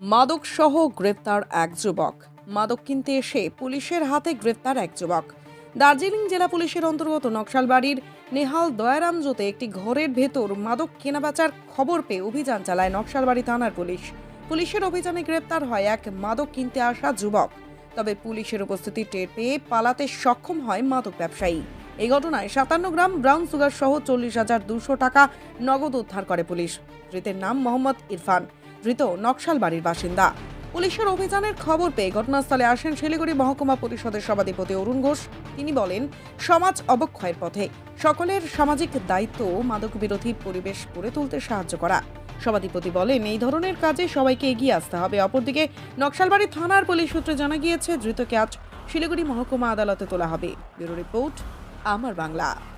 মাদক সহ গ্রেপ্তার এক যুবক। মাদক কিনতে এসে পুলিশের হাতে গ্রেপ্তার এক যুবক। দার্জিলিং জেলা পুলিশের অন্তর্গত নকশালবাড়ির নেহাল দয়ারামজোতে একটি ঘরের ভেতর মাদক কেনাবেচার খবর পেয়ে অভিযান চালায় নকশালবাড়ি থানার পুলিশ। পুলিশের অভিযানে গ্রেপ্তার হয় এক মাদক কিনতে আসা যুবক। তবে পুলিশের উপস্থিতি টের পেয়ে পালাতে সক্ষম হয় মাদক ব্যবসায়ী। এই ঘটনায় সাতান্ন গ্রাম ব্রাউন সুগার সহ চল্লিশ হাজার দুশো টাকা নগদ উদ্ধার করে পুলিশ। ধৃতের নাম মোহাম্মদ ইরফান। ধৃত নকশাল বাড়ির বাসিন্দা। পুলিশের অভিযানের খবর পেয়ে ঘটনাস্থলে আসেন শিলিগুড়ি মহকুমা পরিষদের সভাধিপতি অরুণ ঘোষ। তিনি বলেন, সমাজ অবক্ষয়ের পথে। সকলের সামাজিক দায়িত্ব মাদক বিরোধী পরিবেশ গড়ে তুলতে সাহায্য করা। সভাধিপতি বলেন, এই ধরনের কাজে সবাইকে এগিয়ে আসতে হবে। অপরদিকে, নকশালবাড়ি থানার পুলিশ সূত্রে জানা গিয়েছে, ধৃতকে আজ শিলিগুড়ি মহকুমা আদালতে তোলা হবে। ব্যুরো রিপোর্ট, আমার বাংলা।